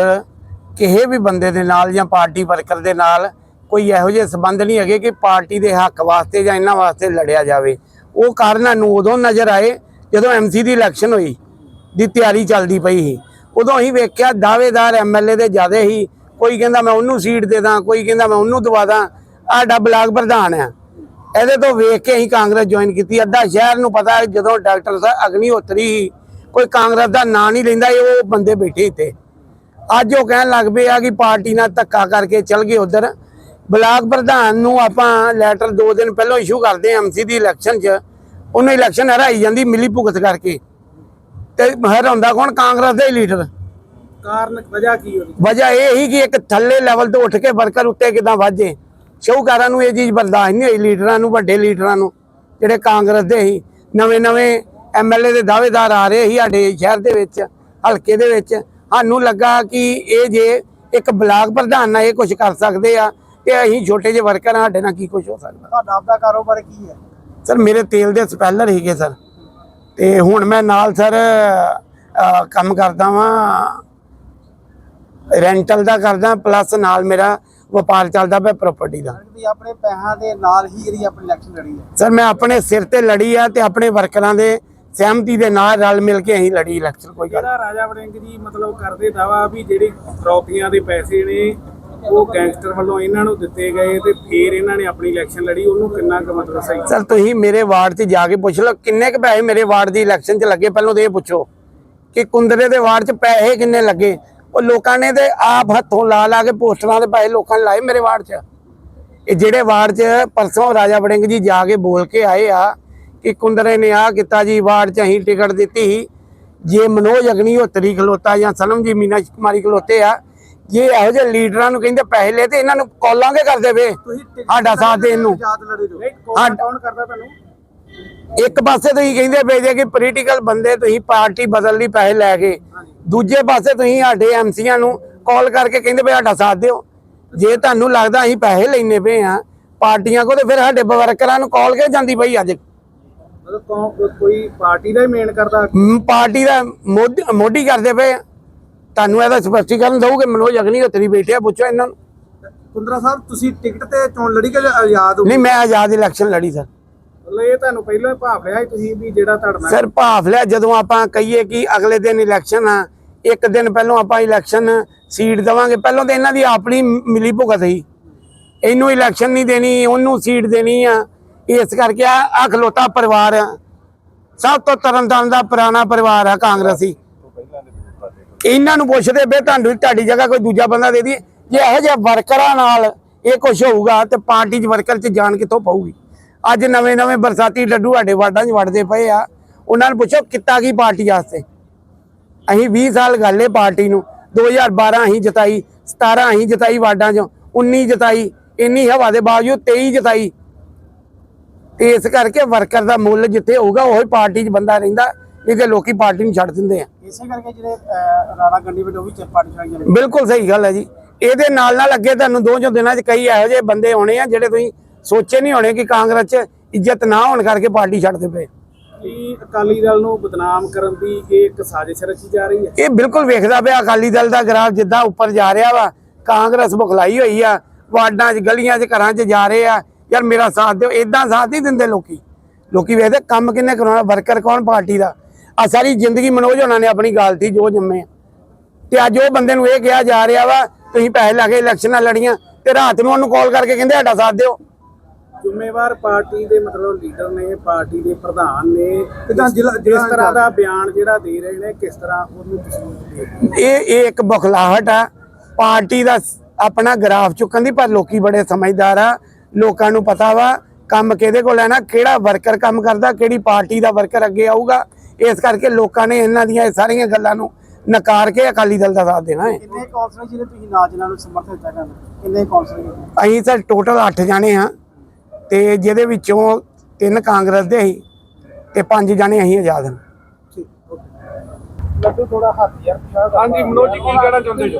D: ਕਿਸੇ ਵੀ ਬੰਦੇ ਦੇ ਨਾਲ ਜਾਂ ਪਾਰਟੀ ਵਰਕਰ ਦੇ ਨਾਲ ਕੋਈ ਇਹੋ ਜਿਹੇ ਸਬੰਧ ਨਹੀਂ ਹੈਗੇ ਕਿ ਪਾਰਟੀ ਦੇ ਹੱਕ ਵਾਸਤੇ ਜਾਂ ਇਹਨਾਂ ਵਾਸਤੇ ਲੜਿਆ ਜਾਵੇ। ਉਹ ਕਾਰਨ ਨੂੰ ਉਦੋਂ ਨਜ਼ਰ ਆਏ ਜਦੋਂ ਐਮਸੀ ਦੀ ਇਲੈਕਸ਼ਨ ਹੋਈ ਦੀ ਤਿਆਰੀ ਚੱਲਦੀ ਪਈ ਸੀ। ਉਦੋਂ ਅਸੀਂ ਵੇਖਿਆ ਦਾਅਵੇਦਾਰ ਐਮਐਲਏ ਦੇ ਜ਼ਿਆਦੇ ਹੀ ਕੋਈ ਕਹਿੰਦਾ ਮੈਂ ਉਹਨੂੰ ਸੀਟ ਦੇ ਦਾਂ ਕੋਈ ਕਹਿੰਦਾ ਮੈਂ ਉਹਨੂੰ ਦਵਾ ਦਾਂ ਆਡਾ ਬਲਾਕ ਪ੍ਰਧਾਨ ਆ। ਇਹਦੇ ਤੋਂ ਵੇਖ ਕੇ ਅਸੀਂ ਕਾਂਗਰਸ ਜੁਆਇਨ ਕੀਤੀ। ਅੱਧਾ ਸ਼ਹਿਰ ਨੂੰ ਪਤਾ ਜਦੋਂ ਡਾਕਟਰ ਸਾਹਿਬ ਅਗਨੀਹੋਤਰੀ ਸੀ, ਕੋਈ ਕਾਂਗਰਸ ਦਾ ਨਾਂ ਨਹੀਂ ਲੈਂਦਾ ਇਹ ਉਹ ਬੰਦੇ ਬੈਠੇ ਇੱਥੇ। ਅੱਜ ਉਹ ਕਹਿਣ ਲੱਗ ਪਏ ਆ ਕਿ ਪਾਰਟੀ ਨਾਲ ਧੱਕਾ ਕਰਕੇ ਚਲ ਗਏ ਉਧਰ। ਬਲਾਕ ਪ੍ਰਧਾਨ ਨੂੰ ਆਪਾਂ ਲੈਟਰ 2 ਦਿਨ ਪਹਿਲਾਂ ਇਸ਼ੂ ਕਰਦੇ ਆ ਐਮਸੀ ਦੀ ਇਲੈਕਸ਼ਨ 'ਚ। ਉਹਨੂੰ ਇਲੈਕਸ਼ਨ ਹਰਾਈ ਜਾਂਦੀ ਮਿਲੀ ਭੁਗਤ ਕਰਕੇ। ਤੇ ਹਰਾਉਂਦਾ ਕੌਣ? ਕਾਂਗਰਸ ਦੇ ਲੀਡਰ
A: ਕਾਰਨ ਵਜ੍ਹਾ ਕੀ ਉਹਦੀ?
D: ਵਜ੍ਹਾ ਇਹ ਹੀ ਕਿ ਇੱਕ ਥੱਲੇ ਲੈਵਲ ਤੋਂ ਉੱਠ ਕੇ ਵਰਕਰ ਉੱਤੇ ਕਿਦਾਂ ਵਾਜੇ। ਸ਼ੌਹਕਾਰਾਂ ਨੂੰ ਇਹ ਚੀਜ਼ ਬਰਦਾਸ਼ਤ ਨਹੀਂ ਹੋਈ ਲੀਡਰਾਂ ਨੂੰ ਵੱਡੇ ਲੀਡਰਾਂ ਨੂੰ ਜਿਹੜੇ ਕਾਂਗਰਸ ਦੇ ਸੀ ਨਵੇਂ ਨਵੇਂ ਐਮਐਲਏ ਦੇ ਦਾਅਵੇਦਾਰ ਆ ਰਹੇ ਸੀ ਸਾਡੇ ਸ਼ਹਿਰ ਦੇ ਵਿੱਚ ਹਲਕੇ ਦੇ ਵਿੱਚ। ਸਾਨੂੰ ਲੱਗਾ ਕਿ ਇਹ ਜੇ ਇੱਕ ਬਲਾਕ ਪ੍ਰਧਾਨ ਨਾਲ ਇਹ ਕੁਝ ਕਰ ਸਕਦੇ ਆ ਤੇ ਅਸੀਂ ਛੋਟੇ ਜਿਹੇ ਵਰਕਰ ਆ ਸਾਡੇ ਨਾਲ ਕੀ ਕੁਝ ਹੋ ਸਕਦਾ।
C: ਤੁਹਾਡਾ ਆਪਦਾ ਕਾਰੋਬਾਰ ਕੀ ਹੈ?
D: ਸਰ ਮੇਰੇ ਤੇਲ ਦੇ ਸਪੈਲਰ ਹੀਗੇ ਸਰ। ਤੇ ਹੁਣ ਮੈਂ ਨਾਲ ਸਰ ਕੰਮ ਕਰਦਾ ਵਾਂ ਰੈਂਟਲ ਦਾ ਕਰਦਾ ਪਲੱਸ ਨਾਲ ਮੇਰਾ ਵਪਾਰ ਚੱਲਦਾ ਪਿਆ ਪ੍ਰਾਪਰਟੀ ਦਾ।
C: ਵੀ ਆਪਣੇ ਪੈਸਿਆਂ ਦੇ ਨਾਲ ਹੀ ਜਿਹੜੀ ਆਪਣੀ ਇਲੈਕਸ਼ਨ ਲੜੀ ਹੈ।
D: ਸਰ ਮੈਂ ਆਪਣੇ ਸਿਰ ਤੇ ਲੜੀ ਆ ਤੇ ਆਪਣੇ ਵਰਕਰਾਂ ਦੇ ਸਹਿਮਤੀ ਦੇ ਨਾਲ ਰਲ ਮਿਲ ਕੇ ਅਸੀਂ ਲੜੀ ਇਲੈਕਸ਼ਨ ਕੋਈ ਗੱਲ
A: ਜਿਹੜਾ ਰਾਜਾ ਵੜਿੰਗ ਜੀ ਮਤਲਬ ਕਰਦੇ ਦਾਵਾ ਵੀ ਜਿਹੜੀ ਫਰੌਤੀਆਂ ਦੇ ਪੈਸੇ ਨੇ ਉਹ ਗੈਂਗਸਟਰ ਵੱਲੋਂ ਇਹਨਾਂ ਨੂੰ ਦਿੱਤੇ ਗਏ ਤੇ ਫਿਰ ਇਹਨਾਂ ਨੇ ਆਪਣੀ ਇਲੈਕਸ਼ਨ ਲੜੀ ਉਹਨੂੰ ਕਿੰਨਾ ਕੁ ਮਤਲਬ ਸਹੀ?
D: ਸਰ ਤੁਸੀਂ ਮੇਰੇ ਵਾਰਡ 'ਚ ਜਾ ਕੇ ਪੁੱਛ ਲਓ ਕਿੰਨੇ ਕੁ ਪੈਸੇ ਮੇਰੇ ਵਾਰਡ ਦੀ ਇਲੈਕਸ਼ਨ 'ਚ ਲੱਗੇ? ਪਹਿਲਾਂ ਤਾਂ ਇਹ ਪੁੱਛੋ ਕਿ ਕੁੰਦਰੇ ਦੇ ਵਾਰਡ 'ਚ ਪੈਸੇ ਕਿੰਨੇ ਲੱਗੇ? ਉਹ ਲੋਕਾਂ ਨੇ ਤੇ ਆਪ ਹੱਥੋਂ ਲਾ ਲਾ ਕੇ ਪੋਸਟਰਾਂ ਦੇ ਪੈਸੇ ਲੋਕਾਂ ਨੇ ਲਾਏ ਮੇਰੇ ਵਾਰਡ 'ਚ। ਇਹ ਜਿਹੜੇ ਵਾਰਡ 'ਚ ਪਰਸੋਂ ਰਾਜਾ ਵੜਿੰਗ ਜੀ ਜਾ ਕੇ ਬੋਲ ਕੇ ਆਏ ਆ ਕਿ ਕੁੰਦਰੇ ਨੇ ਆ ਕੀਤਾ ਜੀ ਵਾਰਡ 'ਚ ਅਸੀਂ ਟਿਕਟ ਦਿੱਤੀ ਸੀ। ਜੇ ਮਨੋਜ ਅਗਨੀਹੋਤਰੀ ਖਲੋਤਾ ਜਾਂ ਸਨਮ ਜੀ ਮੀਨਾ ਕੁਮਾਰੀ ਖਲੋਤੇ ਆ ਜੇ ਇਹੋ ਜਿਹੇ ਲੀਡਰਾਂ ਨੂੰ ਕਹਿੰਦੇ ਪੈਸੇ ਲੈ ਤੇ ਇਹਨਾਂ ਨੂੰ ਕਾਲਾਂ ਕੇ ਕਰਦੇ ਵੇ ਸਾਡਾ ਸਾਥ ਦੇਣ ਨੂੰ।
A: ਕੌਣ ਕੌਣ ਕਰਦਾ ਤੁਹਾਨੂੰ?
D: ਇੱਕ ਪਾਸੇ ਤੁਸੀਂ ਕਹਿੰਦੇ ਪਏ ਜੇ ਕਿ ਪੋਲੀਟੀਕਲ ਬੰਦੇ ਤੁਸੀਂ ਪਾਰਟੀ ਬਦਲ ਲਈ ਪੈਸੇ ਲੈ ਕੇ। ਦੂਜੇ ਪਾਸੇ ਤੁਸੀਂ ਸਾਡੇ ਐਮਸੀਆਂ ਨੂੰ ਕਾਲ ਕਰਕੇ ਕਹਿੰਦੇ ਪਏ ਸਾਡਾ ਸਾਥ ਦਿਓ। ਜੇ ਤੁਹਾਨੂੰ ਲੱਗਦਾ ਅਸੀਂ ਪੈਸੇ ਲੈਣੇ ਪਏ ਆ ਪਾਰਟੀਆਂ ਕੋ ਤੇ ਫਿਰ ਸਾਡੇ ਵਰਕਰਾਂ ਨੂੰ ਕਾਲ ਕੇ ਜਾਂਦੀ ਪਈ ਅੱਜ?
A: ਮਤਲਬ ਕੌਣ- ਕੋਈ ਪਾਰਟੀ ਦਾ ਹੀ ਮੇਨ ਕਰਦਾ?
D: ਮ, ਪਾਰਟੀ ਦਾ ਮੋਢੀ ਮੋਢੀ ਕਰਦੇ ਪਏ ਆ। ਤੁਹਾਨੂੰ ਇਹਦਾ ਸਪਸ਼ਟੀਕਰਨ ਦਊਗੇ ਮਨੋਜ ਅਗਨੀ ਉੱਤਰੀ ਬੈਠੇ ਆ ਪੁੱਛੋ ਇਹਨਾਂ ਨੂੰ।
C: ਕੁੰਦਰਾ ਸਾਹਿਬ ਤੁਸੀਂ ਟਿਕਟ ਤੇ ਚੋਣ ਲੜੀ ਕਿ ਆਜ਼ਾਦ ਹੋ
D: ਨਹੀਂ ਮੈਂ ਆਜ਼ਾਦ ਇਲੈਕਸ਼ਨ ਲੜੀ ਸਰ।
A: ਮਤਲਬ ਇਹ ਤੁਹਾਨੂੰ ਪਹਿਲਾਂ ਹੀ ਭਾਵ ਲਿਆ ਸੀ ਤੁਸੀਂ ਵੀ ਜਿਹੜਾ ਤੁਹਾਡਾ ਨਾਲ
D: ਸਰ ਭਾਫ ਲਿਆ ਜਦੋਂ ਆਪਾਂ ਕਹੀਏ ਕਿ ਅਗਲੇ ਦਿਨ ਇਲੈਕਸ਼ਨ ਆ ਇੱਕ ਦਿਨ ਪਹਿਲਾਂ ਆਪਾਂ ਇਲੈਕਸ਼ਨ ਸੀਟ ਦਵਾਂਗੇ। ਪਹਿਲਾਂ ਤਾਂ ਇਹਨਾਂ ਦੀ ਆਪਣੀ ਮਿਲੀ ਭੁਗਤ ਸੀ। ਇਹਨੂੰ ਇਲੈਕਸ਼ਨ ਨਹੀਂ ਦੇਣੀ ਉਹਨੂੰ ਸੀਟ ਦੇਣੀ ਆ। ਇਸ ਕਰਕੇ ਆ ਆਹ ਖਲੋਤਾ ਪਰਿਵਾਰ ਆ। ਸਭ ਤੋਂ ਤਰਨਤਾਰਨ ਦਾ ਪੁਰਾਣਾ ਪਰਿਵਾਰ ਆ ਕਾਂਗਰਸੀ ਇਹਨਾਂ ਨੂੰ ਪੁੱਛਦੇ ਬੇ ਤੁਹਾਨੂੰ ਤੁਹਾਡੀ ਜਗ੍ਹਾ ਕੋਈ ਦੂਜਾ ਬੰਦਾ ਦੇ ਦੀ ਜੇ ਇਹੋ ਜਿਹੇ ਵਰਕਰਾਂ ਨਾਲ ਇਹ ਕੁਝ ਹੋਊਗਾ ਤੇ ਪਾਰਟੀ 'ਚ ਵਰਕਰ 'ਚ ਜਾਣ ਕਿੱਥੋਂ ਪਊਗੀ? ਅੱਜ ਨਵੇਂ ਨਵੇਂ ਬਰਸਾਤੀ ਲੱਡੂ ਸਾਡੇ ਵਾਰਡਾਂ 'ਚ ਵੜਦੇ ਪਏ ਆ। ਉਹਨਾਂ ਨੂੰ ਪੁੱਛੋ ਕਿੱਤਾ ਕੀ ਪਾਰਟੀ ਵਾਸਤੇ? ਅਸੀਂ 20 ਸਾਲ ਗੱਲ ਏ ਪਾਰਟੀ ਨੂੰ। 2012 ਅਸੀਂ ਜਿਤਾਈ 17 ਅਸੀਂ ਜਿਤਾਈ ਵਾਰਡਾਂ 'ਚੋਂ। 19 ਜਿਤਾਈ, ਇੰਨੀ ਹਵਾ ਦੇ ਬਾਵਜੂਦ 23 ਜਿਤਾਈ। ਤੇ ਇਸ ਕਰਕੇ ਵਰਕਰ ਦਾ ਮੁੱਲ ਜਿੱਥੇ ਹੋਊਗਾ ਉਹੀ ਪਾਰਟੀ 'ਚ ਬੰਦਾ ਰਹਿੰਦਾ ਤੇ ਲੋਕੀ ਪਾਰਟੀ ਨੂੰ ਛੱਡ ਦਿੰਦੇ ਆ।
C: ਇਸੇ ਕਰਕੇ ਜਿਹੜੇ ਰਾਣਾ ਗੰਡੀ ਵਿੱਚ ਉਹ ਵੀ ਪਾਰਟੀ ਜਾਂਦੇ
D: ਬਿਲਕੁਲ ਸਹੀ ਗੱਲ ਹੈ ਜੀ। ਇਹਦੇ ਨਾਲ ਨਾਲ ਅੱਗੇ ਤੁਹਾਨੂੰ ਦੋ ਚੋਂ ਦਿਨਾਂ 'ਚ ਕਈ ਇਹੋ ਜਿਹੇ ਬੰਦੇ ਆਉਣੇ ਆ ਜਿਹੜੇ ਤੁਸੀਂ ਸੋਚੇ ਨਹੀਂ ਹੋਣੇ ਕਿ ਕਾਂਗਰਸ 'ਚ ਇੱਜ਼ਤ ਨਾ ਹੋਣ ਕਰਕੇ ਪਾਰਟੀ ਛੱਡਦੇ ਪਏ
A: ਕੀ ਅਕਾਲੀ ਦਲ ਨੂੰ ਬਦਨਾਮ ਕਰਨ ਦੀ ਇਹ ਇੱਕ ਸਾਜ਼ਿਸ਼ ਰਚੀ ਜਾ ਰਹੀ ਹੈ?
D: ਇਹ ਬਿਲਕੁਲ ਵੇਖਦਾ ਪਿਆ ਅਕਾਲੀ ਦਲ ਦਾ ਗ੍ਰਾਫ ਜਿੱਦਾਂ ਉੱਪਰ ਜਾ ਰਿਹਾ ਵਾ। ਕਾਂਗਰਸ ਬੁਖਲਾਈ ਹੋਈ ਆ ਵਾਰਡਾਂ 'ਚ ਗਲੀਆਂ 'ਚ ਘਰਾਂ 'ਚ ਜਾ ਰਹੇ ਆ। ਯਾਰ ਮੇਰਾ ਸਾਥ ਦਿਓ ਇਦਾਂ ਸਾਥ ਨਹੀਂ ਦਿੰਦੇ ਲੋਕੀ। ਲੋਕੀ ਵੇਖਦੇ ਕੰਮ ਕਿੰਨੇ ਕਰਾਉਣਾ ਵਰਕਰ ਕੌਣ ਪਾਰਟੀ ਦਾ? ਆ ਸਾਰੀ ਜ਼ਿੰਦਗੀ ਮਨੋਜ ਹੋਣਾ ਨੇ ਆਪਣੀ ਗਾਲਤੀ ਜੋ ਜੰਮੇ ਤੇ ਅੱਜ ਉਹ ਬੰਦੇ ਨੂੰ ਇਹ ਕਿਹਾ ਜਾ ਰਿਹਾ ਵਾ ਤੁਸੀਂ ਪੈਸੇ ਲਾ ਕੇ ਇਲੈਕਸ਼ਨਾਂ ਲੜੀਆਂ ਤੇ ਰਾਤ ਨੂੰ ਉਹਨੂੰ ਕਾਲ ਕਰਕੇ ਕਹਿੰਦੇ ਸਾਡਾ ਸਾਥ ਦਿਓ।
A: ਜ਼ਿੰਮੇਵਾਰ ਪਾਰਟੀ ਦੇ ਮਤਲਬ ਲੀਡਰ ਨੇ ਪਾਰਟੀ ਦੇ ਪ੍ਰਧਾਨ ਨੇ
C: ਕਿੱਦਾਂ
A: ਜਿਸ ਤਰ੍ਹਾਂ ਦਾ ਬਿਆਨ ਜਿਹੜਾ ਦੇ ਰਹੇ ਨੇ ਕਿਸ ਤਰ੍ਹਾਂ ਉਹਨੂੰ ਤੁਸੀਂ?
D: ਇਹ ਇਹ ਇੱਕ ਬਖਲਾਹਟ ਆ। ਪਾਰਟੀ ਦਾ ਸ- ਆਪਣਾ ਗ੍ਰਾਫ ਚੁੱਕਣ ਦੀ ਪਰ ਲੋਕੀ ਬੜੇ ਸਮਝਦਾਰ ਆ। ਲੋਕਾਂ ਨੂੰ ਪਤਾ ਵਾ ਕੰਮ ਕਿਹਦੇ ਕੋਲ ਹੈ ਨਾ ਕਿਹੜਾ ਵਰਕਰ ਕੰਮ ਕਰਦਾ ਕਿਹੜੀ ਪਾਰਟੀ ਦਾ ਵਰਕਰ ਅੱਗੇ ਆਊਗਾ। ਇਸ ਕਰਕੇ ਲੋਕਾਂ ਨੇ ਇਹਨਾਂ ਦੀਆਂ ਸਾਰੀਆਂ ਗੱਲਾਂ ਨੂੰ ਨਕਾਰ ਕੇ ਅਕਾਲੀ ਦਲ ਦਾ ਸਾਥ ਦੇਣਾ ਹੈ।
C: ਕਿੰਨੇ ਕੌਂਸਲਰ ਜਿਹੜੇ ਤੁਸੀਂ ਨਾ ਜਿਨ੍ਹਾਂ ਨੂੰ ਸਮਰਥਨ ਦਿੱਤਾ ਕਰਨ? ਕਿੰਨੇ ਕੌਂਸਲਰ
D: ਅਸੀਂ ਸਰ ਟੋਟਲ 8 ਜਾਣੇ ਹਾਂ ਤੇ ਜਿਹਦੇ ਵਿੱਚੋਂ ਤਿੰਨ ਕਾਂਗਰਸ ਦੇ ਸੀ ਤੇ ਪੰਜ ਜਾਣੇ ਅਸੀਂ ਆਜ਼ਾਦ ਹਾਂ।
A: ਲੱਡੂ ਥੋੜਾ ਹੱਥ ਯਾਰ
C: ਹਾਂਜੀ ਮਨੋਜ ਜੀ ਕੀ ਕਹਿਣਾ ਚਾਹੁੰਦੇ ਜੋ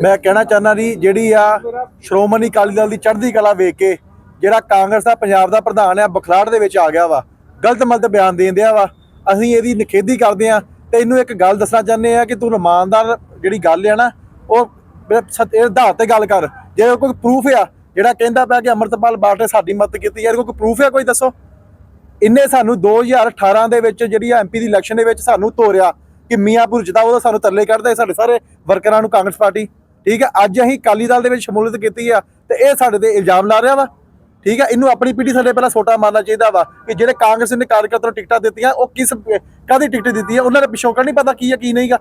E: ਮੈਂ ਕਹਿਣਾ ਚਾਹੁੰਦਾ ਜੀ, ਜਿਹੜੀ ਆ ਸ਼੍ਰੋਮਣੀ ਅਕਾਲੀ ਦਲ ਦੀ ਚੜ੍ਹਦੀ ਕਲਾ ਵੇਖ ਕੇ ਜਿਹੜਾ ਕਾਂਗਰਸ ਦਾ, ਪੰਜਾਬ ਦਾ ਪ੍ਰਧਾਨ ਆ ਬਖਲਾੜ ਦੇ ਵਿੱਚ ਆ ਗਿਆ ਵਾ, ਗਲਤ ਮਲਤ ਬਿਆਨ ਦੇਣ ਦਿਆ ਵਾ। ਅਸੀਂ ਇਹਦੀ ਨਿਖੇਧੀ ਕਰਦੇ ਆ। ਤੇ ਇਹਨੂੰ ਇੱਕ ਗੱਲ ਦੱਸਣਾ ਚਾਹੁੰਦੇ ਆ ਕਿ ਤੂੰ ਇਮਾਨਦਾਰ ਜਿਹੜੀ ਗੱਲ ਆ ਨਾ, ਉਹ ਇਹ ਆਧਾਰ ਤੇ ਗੱਲ ਕਰ। ਜੇ ਕੋਈ ਪ੍ਰੂਫ ਆ, ਜਿਹੜਾ ਕਹਿੰਦਾ ਪਿਆ ਕਿ ਅਮਰਤਪਾਲ ਬਾਟ ਨੇ ਸਾਡੀ ਮਦਦ ਕੀਤੀ ਯਾਰ ਕੋਈ ਪ੍ਰੂਫ ਆ ਕੋਈ ਦੱਸੋ? ਇਹਨੇ ਸਾਨੂੰ 2018 ਦੇ ਵਿੱਚ ਜਿਹੜੀ ਐਮਪੀ ਦੀ ਇਲੈਕਸ਼ਨ ਦੇ ਵਿੱਚ ਸਾਨੂੰ ਤੋਰਿਆ ਕਿ ਮੀਆਂਪੁਰ ਜਿੱਤਾ ਉਹਦਾ ਸਾਨੂੰ ਤਰਲੇ ਕੱਢਦਾ ਸਾਡੇ ਸਾਰੇ ਵਰਕਰਾਂ ਨੂੰ ਕਾਂਗਰਸ ਪਾਰਟੀ। ਠੀਕ ਹੈ ਅੱਜ ਅਸੀਂ ਅਕਾਲੀ ਦਲ ਦੇ ਵਿੱਚ ਸ਼ਮੂਲੀਅਤ ਕੀਤੀ ਆ ਤੇ ਇਹ ਸਾਡੇ ਤੇ ਇਲਜ਼ਾਮ ਲਾ ਰਿਹਾ ਵਾ। ਠੀਕ ਹੈ ਇਹਨੂੰ ਆਪਣੀ ਪੀੜੀ ਸਾਡੇ ਪਹਿਲਾਂ ਸੋਟਾ ਮਾਰਨਾ ਚਾਹੀਦਾ ਵਾ ਕਿ ਜਿਹੜੇ ਕਾਂਗਰਸ ਨੇ ਕਾਰਜਕਰਤਾ ਨੂੰ ਟਿਕਟਾਂ ਦਿੱਤੀਆਂ ਉਹ ਕਿਸ ਕਾਦੀ ਟਿਕਟ ਦਿੱਤੀ ਹੈ ਉਹਨਾਂ ਦੇ ਪਿਛੋਕੜ ਨਹੀਂ ਪਤਾ ਕੀ ਹੈ ਕੀ ਨਹੀਂਗਾ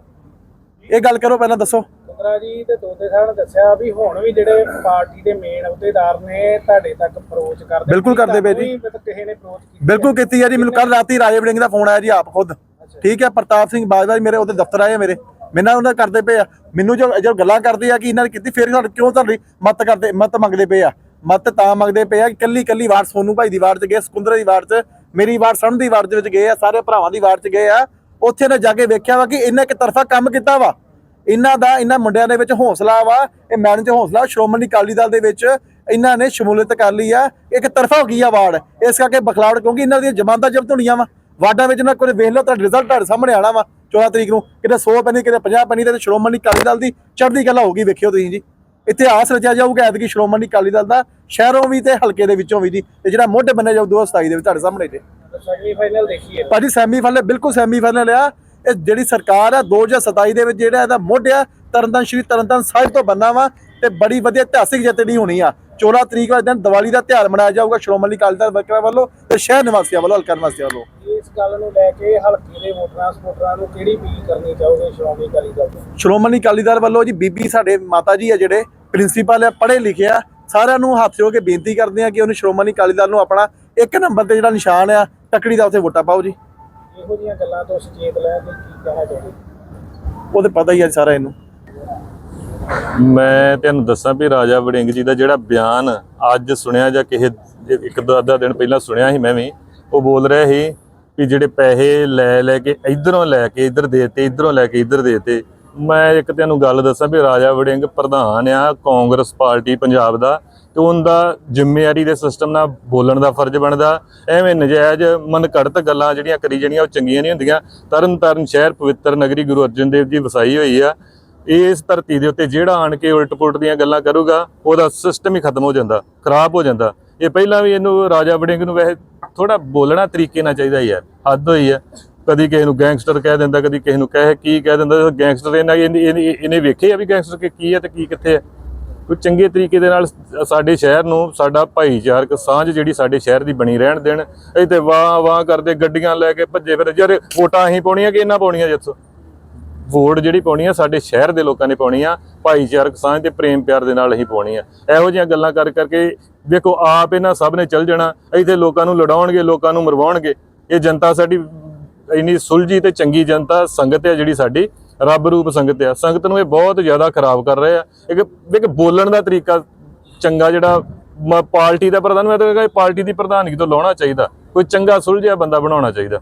E: ਇਹ ਗੱਲ ਕਰੋ ਪਹਿਲਾਂ ਦੱਸੋ।
A: ਕੁੰਦਰਾ ਜੀ ਤੇ ਦੋਦੇ ਸਾਹਿਬ ਨੇ ਦੱਸਿਆ ਵੀ ਹੁਣ ਵੀ ਜਿਹੜੇ ਪਾਰਟੀ ਦੇ ਮੇਨ ਅਹੁਦੇਦਾਰ ਨੇ ਤੁਹਾਡੇ ਤੱਕ ਅਪਰੋਚ ਕਰਦੇ
E: ਬਿਲਕੁਲ ਕਰਦੇ ਪਏ ਜੀ।
A: ਕਿਸੇ ਨੇ ਅਪਰੋਚ ਕੀਤੀ?
E: ਬਿਲਕੁਲ ਕੀਤੀ ਹੈ ਜੀ। ਮੈਨੂੰ ਕੱਲ ਰਾਤੀ ਰਾਜੇ ਵੜਿੰਗ ਦਾ ਫੋਨ ਆਇਆ ਜੀ ਆਪ ਖੁਦ। ਠੀਕ ਹੈ ਪ੍ਰਤਾਪ ਸਿੰਘ ਬਾਜਵਾ ਜੀ ਮੇਰੇ ਉਹਦੇ ਦਫ਼ਤਰ ਆਏ ਆ ਮੇਰੇ। ਮੈਨਾਂ ਉਹਨਾਂ ਕਰਦੇ ਪਏ ਆ। ਮੈਨੂੰ ਜੋ ਜੋ ਗੱਲਾਂ ਕਰਦੇ ਆ ਕਿ ਇਹਨਾਂ ਨੇ ਕੀਤੀ, ਫਿਰ ਤੁਹਾਡੇ ਕਿਉਂ ਤੁਹਾਡੀ ਮਤ ਕਰਦੇ ਮਤ ਮੰਗਦੇ ਪਏ ਆ? ਮਤ ਤਾਂ ਮੰਗਦੇ ਪਏ ਆ ਕਿ ਕੱਲੀ ਕੱਲੀ ਵਾਰ ਸੋਨੂ ਭਾਈ ਦੀ ਵਾਰ ਚ ਗਏ ਸਕੁੰਦਰ ਦੀ ਵਾਰ ਚ, ਮੇਰੀ ਵਾਰ ਸਣ ਦੀ ਵਾਰ ਦੇ ਵਿੱਚ ਗਏ ਆ, ਸਾਰੇ ਭਰਾਵਾਂ ਦੀ ਵਾਰ ਚ ਗਏ ਆ। ਉੱਥੇ ਨੇ ਜਾ ਕੇ ਵੇਖਿਆ ਵਾ ਕਿ ਇਹਨੇ ਇੱਕ ਤਰਫਾ ਕੰਮ ਕੀਤਾ ਵਾ। ਇਹਨਾਂ ਦਾ ਇਹਨਾਂ ਮੁੰਡਿਆਂ ਦੇ ਵਿੱਚ ਹੌਸਲਾ ਵਾ, ਇਹ ਮੈਡਮ ਚ ਹੌਸਲਾ, ਸ਼੍ਰੋਮਣੀ ਅਕਾਲੀ ਦਲ ਦੇ ਵਿੱਚ ਇਹਨਾਂ ਨੇ ਸ਼ਮੂਲੀਅਤ ਕਰ ਲਈ ਆ। ਇੱਕ ਤਰਫਾ ਹੋ ਗਈ ਆ ਵਾਰਡ। ਇਸ ਕਰਕੇ ਬਖਲਾੜ ਕਿਉਂਕਿ ਇਹਨਾਂ ਦੀਆਂ ਜ਼ਮਾਨਤਾਂ ਜ਼ਬਤ ਹੋਣੀਆਂ ਵਾ। ਵਾਰਡਾਂ ਵਿੱਚ ਨਾ ਕੋਈ ਵੇਖ ਲਓ ਤੁਹਾਡਾ ਰਿਜ਼ਲਟ ਤੁਹਾਡੇ ਸਾਹਮਣੇ ਆਣਾ ਵਾ 14 ਤਰੀਕ ਨੂੰ ਕਿਤੇ 100 ਪੈਣੀ ਕਿਤੇ 50 ਪੈਣੀ ਤੇ ਸ਼੍ਰੋਮਣੀ ਅਕਾਲੀ ਦਲ ਦੀ ਚੜ੍ਹਦੀ ਕਲਾ ਹੋਊਗੀ ਵੇਖਿਓ ਤੁਸੀਂ ਜੀ। ਇਤਿਹਾਸ ਰਚਿਆ ਜਾਊਗਾ ਐਤਕੀ ਸ਼੍ਰੋਮਣੀ ਅਕਾਲੀ ਦਲ ਦਾ ਸ਼ਹਿਰੋਂ ਵੀ ਤੇ ਹਲਕੇ ਦੇ ਵਿੱਚੋਂ ਵੀ ਜੀ ਤੇ ਜਿਹੜਾ ਮੁੱਢ ਬੰਨਿਆ ਜਾਊ 2027 ਦੇ ਵਿੱਚ ਤੁਹਾਡੇ ਸਾਹਮਣੇ ਜੇ
A: ਸੈਮੀ ਫਾਈਨਲ ਦੇਖੀਏ।
E: ਭਾਜੀ ਸੈਮੀਫਾਈਨਲ ਬਿਲਕੁਲ ਸੈਮੀਫਾਈਨਲ ਆ। ਇਹ ਜਿਹੜੀ ਸਰਕਾਰ ਆ 2027 ਦੇ ਵਿੱਚ ਜਿਹੜਾ ਇਹਦਾ ਮੁੱਢ ਆ ਤਰਨਤਾਰਨ ਸ਼੍ਰੀ ਤਰਨਤਾਰਨ ਸਾਹਿਬ ਤੋਂ ਬੰਨਾ ਵਾ ਤੇ ਬੜੀ ਵਧੀਆ ਇਤਿਹਾਸਿਕ ਜਿੱਤ ਦੀ ਹੋਣੀ ਆ। 14 ਤਰੀਕ ਵਾਲੇ ਦਿਨ ਦੀਵਾਲੀ ਦਾ ਤਿਉਹਾਰ ਮਨਾਇਆ ਜਾਊਗਾ ਸ਼੍ਰੋਮਣੀ ਅਕਾਲੀ ਦਲ ਵਰਕਰਾਂ ਵੱਲੋਂ ਤੇ ਸ਼ਹਿਰ ਨਿਵਾਸੀਆਂ ਵੱਲੋਂ ਹਲਕਾ ਨਿਵਾਸੀਆਂ ਵੱਲੋਂ।
A: ਇਸ ਗੱਲ ਨੂੰ ਲੈ ਕੇ ਹਲਕੇ ਦੇ ਵੋਟਰਾਂ ਸਪੋਰਟਰਾਂ ਨੂੰ ਕਿਹੜੀ ਅਪੀਲ ਕਰਨੀ ਚਾਹੋਗੇ ਸ਼੍ਰੋਮਣੀ ਅਕਾਲੀ ਦਲ ਤੋਂ?
E: ਸ਼੍ਰੋਮਣੀ ਅਕਾਲੀ ਦਲ ਵੱਲੋਂ ਜੀ ਬੀਬੀ ਸਾਡੇ ਮਾਤਾ ਜੀ ਆ ਜਿਹੜੇ ਪ੍ਰਿੰਸੀਪਲ ਆ ਪੜ੍ਹੇ ਲਿਖੇ ਆ ਸਾਰਿਆਂ ਨੂੰ ਹੱਥ ਜੋੜ ਕੇ ਬੇਨਤੀ ਕਰਦੇ ਆ ਕਿ ਉਹਨੂੰ ਸ਼੍ਰੋਮਣੀ ਅਕਾਲੀ ਦਲ ਨੂੰ ਆਪਣਾ ਇੱਕ ਨੰਬਰ ਤੇ ਜਿਹੜਾ ਨਿਸ਼ਾਨ ਆ ਤਕੜੀ ਦਾ ਉੱਥੇ ਵੋਟਾਂ ਪਾਓ ਜੀ।
A: ਇਹੋ ਜਿਹੀਆਂ ਗੱਲਾਂ ਤੋਂ ਸੁਚੇਤ ਲੈ ਕੇ ਕੀ ਕਹਿਣਾ ਚਾਹੋਗੇ?
E: ਉਹ ਤੇ ਪਤਾ ਹੀ ਆ ਸਾਰਾ ਇਹਨੂੰ।
F: ਮੈਂ ਤੁਹਾਨੂੰ ਦੱਸਾਂ ਵੀ ਰਾਜਾ ਵੜਿੰਗ ਜੀ ਦਾ ਜਿਹੜਾ ਬਿਆਨ ਅੱਜ ਸੁਣਿਆ ਜਾਂ ਕਿਸੇ ਇੱਕ ਦੋ ਅੱਧਾ ਦਿਨ ਪਹਿਲਾਂ ਸੁਣਿਆ ਸੀ ਮੈਂ ਵੀ, ਉਹ ਬੋਲ ਰਿਹਾ ਸੀ ਵੀ ਜਿਹੜੇ ਪੈਸੇ ਲੈ ਲੈ ਕੇ ਇਧਰੋਂ ਲੈ ਕੇ ਇਧਰ ਦੇਤੇ, ਇਧਰੋਂ ਲੈ ਕੇ ਇਧਰ ਦੇਤੇ। ਮੈਂ ਇੱਕ ਤੁਹਾਨੂੰ ਗੱਲ ਦੱਸਾਂ ਵੀ ਰਾਜਾ ਵੜਿੰਗ ਪ੍ਰਧਾਨ ਆ ਕਾਂਗਰਸ ਪਾਰਟੀ ਪੰਜਾਬ ਦਾ, ਤੇ ਉਹਦਾ ਜ਼ਿੰਮੇਵਾਰੀ ਦੇ ਸਿਸਟਮ ਨਾਲ ਬੋਲਣ ਦਾ ਫਰਜ਼ ਬਣਦਾ। ਐਵੇਂ ਨਜਾਇਜ਼ ਮਨ ਘੜਤ ਗੱਲਾਂ ਜਿਹੜੀਆਂ ਕਰੀ ਜਿਹੜੀਆਂ ਉਹ ਚੰਗੀਆਂ ਨਹੀਂ ਹੁੰਦੀਆਂ। ਤਰਨ ਤਾਰਨ ਸ਼ਹਿਰ ਪਵਿੱਤਰ ਨਗਰੀ ਗੁਰੂ ਅਰਜਨ ਦੇਵ ਜੀ ਵਸਾਈ ਹੋਈ ਆ। ਇਸ ਧਰਤੀ ਦੇ ਉੱਤੇ ਜਿਹੜਾ ਆਣ ਕੇ ਉਲਟ ਪੁਲਟ ਦੀਆਂ ਗੱਲਾਂ ਕਰੂਗਾ, ਉਹਦਾ ਸਿਸਟਮ ਹੀ ਖਤਮ ਹੋ ਜਾਂਦਾ, ਖਰਾਬ ਹੋ ਜਾਂਦਾ। ਇਹ ਪਹਿਲਾਂ ਵੀ ਇਹਨੂੰ ਰਾਜਾ ਵੜਿੰਗ ਨੂੰ ਵੈਸੇ ਥੋੜਾ ਬੋਲਣਾ ਤਰੀਕੇ ਨਾਲ ਚਾਹੀਦਾ ਯਾਰ, ਹੱਦ ਹੋਈ ਹੈ ਕਦੀ ਕਿਸੇ ਨੂੰ ਗੈਂਗਸਟਰ ਕਹਿ ਦਿੰਦਾ, ਕਦੀ ਕਿਸੇ ਨੂੰ ਕਹਿ ਕੀ ਕਹਿ ਦਿੰਦਾ ਗੈਂਗਸਟਰ ਇਹਨਾਂ ਇਹਨੇ- ਇਹਨੇ ਵੇਖੇ ਆ ਵੀ ਗੈਂਗਸਟਰ ਕੀ- ਕੀ ਹੈ ਤੇ ਕੀ ਕਿੱਥੇ ਹੈ ਕੋਈ ਚੰਗੇ ਤਰੀਕੇ ਦੇ ਨਾਲ ਸਾਡੇ ਸ਼ਹਿਰ ਨੂੰ, ਸਾਡਾ ਭਾਈਚਾਰਕ ਸਾਂਝ ਜਿਹੜੀ ਸਾਡੇ ਸ਼ਹਿਰ ਦੀ ਬਣੀ ਰਹਿਣ ਦੇਣ ਇਹ ਤੇ ਵਾਹ ਵਾਹ ਕਰਦੇ, ਗੱਡੀਆਂ ਲੈ ਕੇ ਭੱਜੇ ਫਿਰ ਯਾਰ ਵੋਟਾਂ ਅਸੀਂ ਪਾਉਣੀਆਂ ਕਿ ਇਹਨਾਂ ਪਾਉਣੀਆਂ ਜਿੱਥੋਂ? ਵੋਟ ਜਿਹੜੀ ਪਾਉਣੀ ਆ, ਸਾਡੇ ਸ਼ਹਿਰ ਦੇ ਲੋਕਾਂ ਨੇ ਪਾਉਣੀ ਆ, ਭਾਈਚਾਰਕ ਸਾਂਝ ਤੇ ਪ੍ਰੇਮ ਪਿਆਰ ਦੇ ਨਾਲ ਹੀ ਪਾਉਣੀ ਆ। ਇਹੋ ਜਿਹੀਆਂ ਗੱਲਾਂ ਕਰ ਕਰਕੇ ਵੇਖੋ, ਆਪ ਇਹਨਾਂ ਸਭ ਨੇ ਚੱਲ ਜਾਣਾ, ਇੱਥੇ ਲੋਕਾਂ ਨੂੰ ਲੜਾਉਣਗੇ, ਲੋਕਾਂ ਨੂੰ ਮਰਵਾਉਣਗੇ। ਇਹ ਜਨਤਾ ਸਾਡੀ ਇੰਨੀ ਸੁਲਝੀ ਤੇ ਚੰਗੀ ਜਨਤਾ ਸੰਗਤ ਹੈ ਜਿਹੜੀ ਸਾਡੀ, ਰੱਬ ਰੂਪ ਸੰਗਤ ਆ। ਸੰਗਤ ਨੂੰ ਇਹ ਬਹੁਤ ਜ਼ਿਆਦਾ ਖਰਾਬ ਕਰ ਰਹੇ ਆ। ਇੱਕ ਇੱਕ ਬੋਲਣ ਦਾ ਤਰੀਕਾ ਚੰਗਾ ਜਿਹੜਾ ਮ- ਪਾਰਟੀ ਦਾ ਪ੍ਰਧਾਨ, ਮੈਂ ਤਾਂ ਕਹਾਂਗਾ ਪਾਰਟੀ ਦੀ ਪ੍ਰਧਾਨਗੀ ਤੋਂ ਲਾਉਣਾ ਚਾਹੀਦਾ। ਕੋਈ ਚੰਗਾ ਸੁਲਝਿਆ ਬੰਦਾ ਬਣਾਉਣਾ ਚਾਹੀਦਾ।